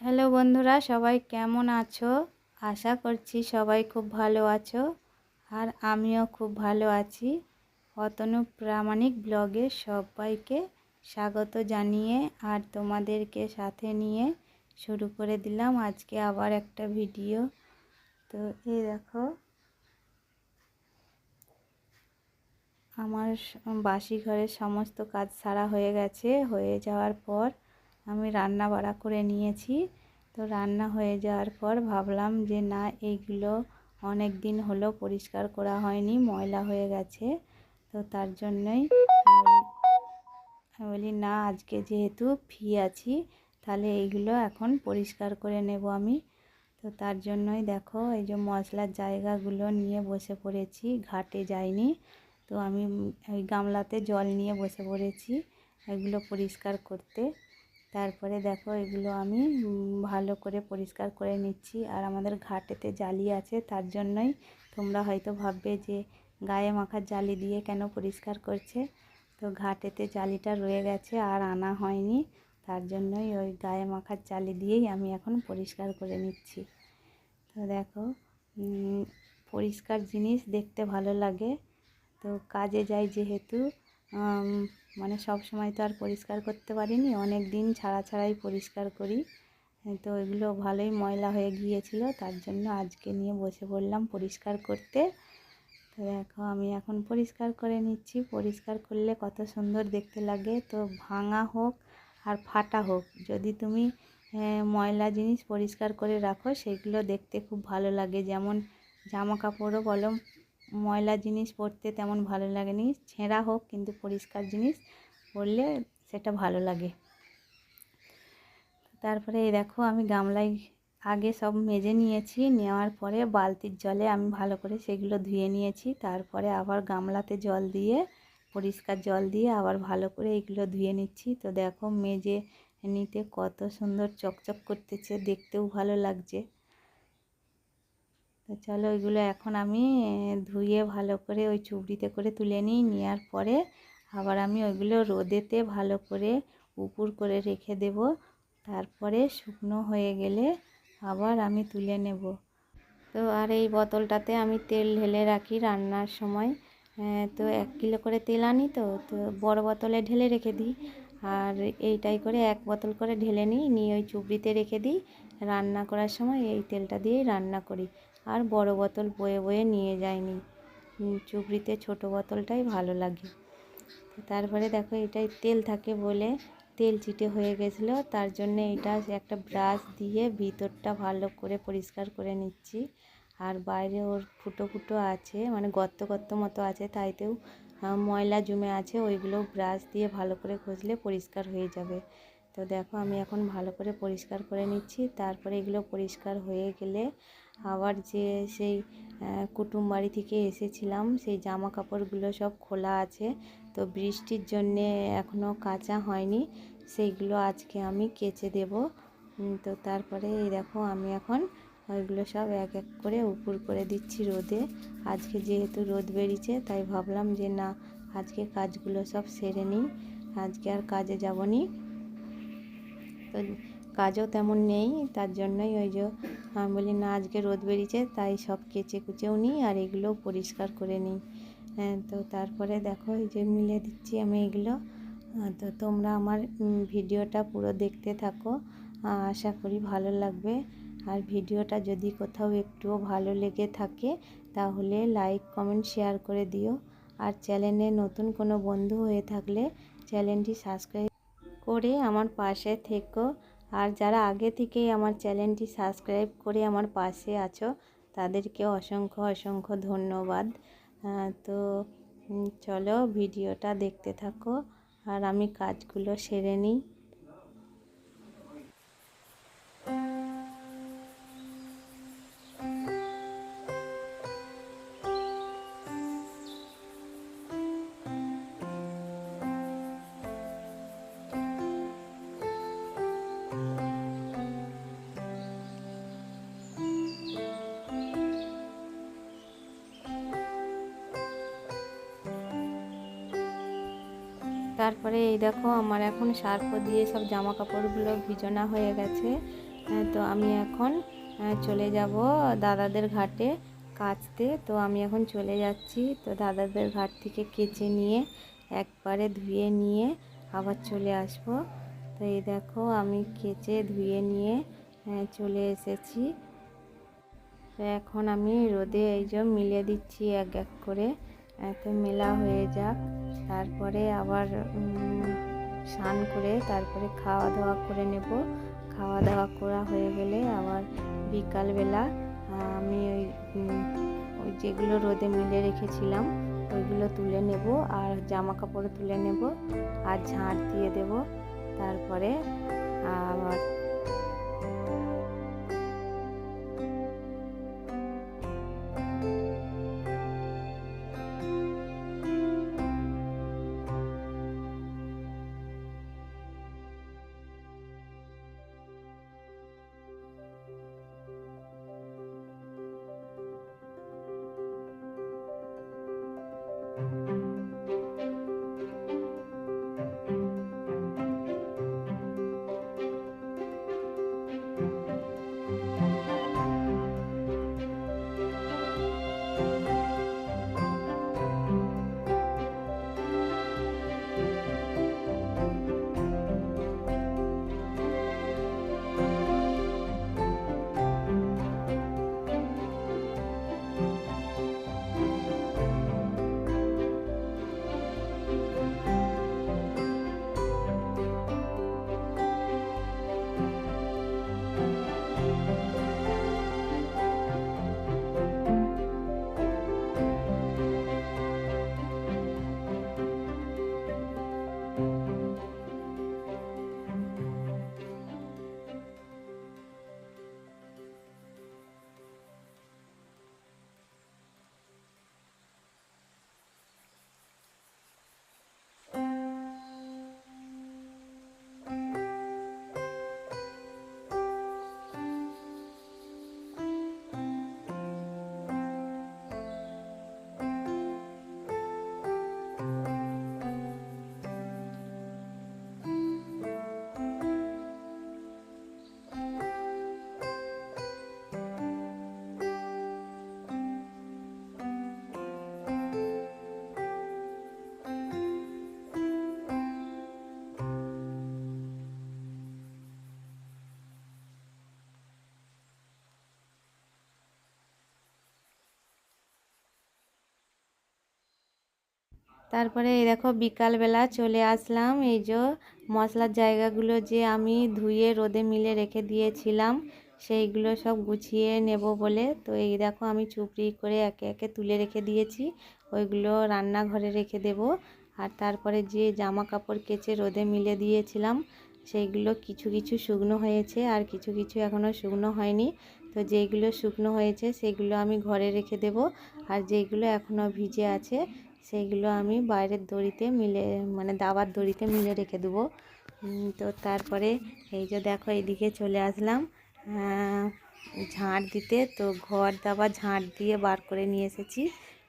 Hello বন্ধুরা, সবাই কেমন আছো? আশা করছি সবাই খুব ভালো আছো আর আমিও খুব ভালো আছি। অতনু প্রামাণিক ব্লগে সবাইকে স্বাগত জানিয়ে আর তোমাদেরকে সাথে নিয়ে শুরু করে দিলাম আজকে আবার একটা ভিডিও। তো এই দেখো, আমার বাসি ঘরের সমস্ত কাজ সারা হয়ে গেছে। হয়ে যাওয়ার পর আমি রান্না বাড়া করে নিয়েছি। তো রান্না হয়ে যাওয়ার পর ভাবলাম যে, না, এইগুলো অনেক দিন হলো পরিষ্কার করা হয়নি, ময়লা হয়ে গেছে। তো তার জন্যই আমি বলি, না, আজকে যেহেতু ফি আছি, তাহলে এইগুলো এখন পরিষ্কার করে নেব আমি। তো তার জন্যই দেখো, এই যে মশলার জায়গাগুলো নিয়ে বসে পড়েছি, ঘাটে যাইনি। তো আমি ওই গামলাতে জল নিয়ে বসে পড়েছি, এগুলো পরিষ্কার করতে। তারপরে দেখো এগুলো আমি ভালো করে পরিষ্কার করে নিচ্ছি। আর আমাদের ঘাটেতে জালি আছে, তার জন্যই তোমরা হয়তো ভাববে যে গায়ে মাখার জালি দিয়ে কেন পরিষ্কার করছে। তো ঘাটেতে জালিটা রয়ে গেছে আর আনা হয়নি, তার জন্যই ওই গায়ে মাখার জালি দিয়েই আমি এখন পরিষ্কার করে নিচ্ছি। তো দেখো পরিষ্কার জিনিস দেখতে ভালো লাগে। তো কাজে যাই যেহেতু মানে সব সময় তো আর পরিষ্কার করতে পারিনি। অনেক দিন ছাড়া ছাড়াই পরিষ্কার করি। তো এগুলো ভালোই ময়লা হয়ে গিয়েছিল, তার জন্য আজকে নিয়ে বসে পড়লাম পরিষ্কার করতে। তো দেখো, আমি এখন পরিষ্কার করে নিচ্ছি। পরিষ্কার করলে কত সুন্দর দেখতে লাগে। তো ভাঙা হোক আর ফাটা হোক, যদি তুমি ময়লা জিনিস পরিষ্কার করে রাখো, সেগুলো দেখতে খুব ভালো লাগে। যেমন জামা কাপড়ও বলো ময়লা জিনিস পরতে তেমন ভালো লাগেনি। ছেঁড়া হোক কিন্তু পরিষ্কার জিনিস পরলে সেটা ভালো লাগে। তারপরে দেখো আমি গামলায় আগে সব মেজে নিয়েছি, নেওয়ার পরে বালতির জলে আমি ভালো করে সেগুলো ধুয়ে নিয়েছি। তারপরে আবার গামলাতে জল দিয়ে, পরিষ্কার জল দিয়ে আবার ভালো করে এইগুলো ধুয়ে নিচ্ছি। তো দেখো মেজে নিতে কত সুন্দর চকচক করতেছে, দেখতেও ভালো লাগছে। তো চলো ওইগুলো এখন আমি ধুয়ে ভালো করে ওই চুবড়িতে করে তুলে নিই, নেওয়ার পরে আবার আমি ওইগুলো রোদেতে ভালো করে উপুর করে রেখে দেব। তারপরে শুকনো হয়ে গেলে আবার আমি তুলে নেব। তো আর এই বোতলটাতে আমি তেল ঢেলে রাখি রান্নার সময়। তো এক কিলো করে তেল আনি তো তো বড় বোতলে ঢেলে রেখে দিই। আর এইটাই করে এক বোতল করে ঢেলে নিই, নিয়ে ওই চুবড়িতে রেখে দিই। রান্না করার সময় এই তেলটা দিয়েই রান্না করি। আর বড় বোতল বয়ে বয়ে নিয়ে যায়নি। চুবড়িতে ছোট বোতলটাই ভালো লাগে। তারপরে দেখো, এটাই তেল থাকে বলে তেল চিটে হয়ে গেছিল। তার জন্য এটা একটা ব্রাশ দিয়ে ভিতরটা ভালো করে পরিষ্কার করে নিচ্ছি। আর বাইরে ওর ফুটো ফুটো আছে মানে গর্ত গর্ত মতো আছে, তাইতেও ময়লা জমে আছে, ওইগুলো ব্রাশ দিয়ে ভালো করে ঘষলে পরিষ্কার হয়ে যাবে। তো দেখো আমি এখন ভালো করে পরিষ্কার করে নিচ্ছি। তারপরে এগুলো পরিষ্কার হয়ে গেলে আবার যে সেই কুটুম বাড়ি থেকে এসেছিলাম, সেই জামা কাপড়গুলো সব খোলা আছে। তো বৃষ্টির জন্যে এখনও কাঁচা হয়নি, সেইগুলো আজকে আমি কেচে দেব। তো তারপরে এই দেখো আমি এখন ওইগুলো সব এক এক করে উপর করে দিচ্ছি রোদে। আজকে যেহেতু রোদ বেরিয়েছে তাই ভাবলাম যে না, আজকে কাজগুলো সব সেরে নিই। আজকে আর কাজে যাব নি। তো কাজও তেমন নেই, তার জন্যই ওই যে আমি বলি না আজকে রোদ বেরিয়েছে, তাই সব কেচে কুচেও নিই আর এগুলো পরিষ্কার করে নিই। হ্যাঁ তো তারপরে দেখো এই যে মিলে দিচ্ছি আমি এগুলো। তো তোমরা আমার ভিডিওটা পুরো দেখতে থাকো। আশা করি ভালো লাগবে। আর ভিডিওটা যদি কোথাও একটুও ভালো লেগে থাকে, তাহলে লাইক, কমেন্ট, শেয়ার করে দিও। আর চ্যানেলে নতুন কোনো বন্ধু হয়ে থাকলে চ্যানেলটি সাবস্ক্রাইব করে আমার পাশে থেকো। আর যারা আগে থেকেই আমার চ্যানেলটি সাবস্ক্রাইব করে আমার পাশে আছো, তাদেরকে অসংখ্য অসংখ্য ধন্যবাদ। তো চলো ভিডিওটা দেখতে থাকো। আর আমি কাজগুলো সেরে নিই। তারপরে এই দেখো আমার এখন সার্ফ দিয়ে সব জামা কাপড়গুলো ভিজনা হয়ে গেছে। আহ, তো আমি এখন আহ, চলে যাব দাদাদের ঘাটে কাচতে। তো আমি এখন চলে যাচ্ছি। তো দাদাদের ঘাট থেকে কেচে নিয়ে একবারে ধুয়ে নিয়ে আবার চলে আসব। তো এই দেখো আমি কেচে ধুয়ে নিয়ে আহ, চলে এসেছি। তো এখন আমি রোদে এই যে মিলে দিচ্ছি এক এক করে। তো মেলা হয়ে যাক। তারপরে আবার স্নান করে তারপরে খাওয়া দাওয়া করে নেব। খাওয়া দাওয়া করা হয়ে গেলে আবার বিকালবেলা আমি ওই ওই যেগুলো রোদে মিলে রেখেছিলাম, ওইগুলো তুলে নেব আর জামা কাপড় তুলে নেব আর ঝাঁট দিয়ে দেব। তারপরে আবার তারপরে এই দেখো বিকালবেলা চলে আসলাম। এই যে মশলার জায়গাগুলো যে আমি ধুয়ে রোদে মিলে রেখে দিয়েছিলাম, সেইগুলো সব গুছিয়ে নেব বলে। তো এই দেখো আমি চুপড়ি করে একে একে তুলে রেখে দিয়েছি, ওইগুলো রান্নাঘরে রেখে দেব। আর তারপরে যে জামা কাপড় কেচে রোদে মিলে দিয়েছিলাম, সেইগুলো কিছু কিছু শুকনো হয়েছে আর কিছু কিছু এখনও শুকনো হয়নি। তো যেইগুলো শুকনো হয়েছে, সেগুলো আমি ঘরে রেখে দেব। আর যেইগুলো এখনও ভিজে আছে সেইগুলো আমি বাইরের দড়িতে মিলে মানে দাবার দড়িতে মিলে রেখে দেবো। তো তারপরে এই যে দেখো এইদিকে চলে আসলাম। ঝাঁট দিতে, তো ঘর দাবার ঝাঁট দিয়ে বার করে নিয়ে এসেছি।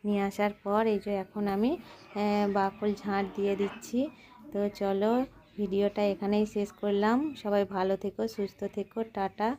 নিয়ে আসার পর এই যে এখন আমি বাকল ঝাঁট দিয়ে দিচ্ছি। তো চলো ভিডিওটা এখানেই শেষ করলাম। সবাই ভালো থেকো, সুস্থ থেকো, টাটা।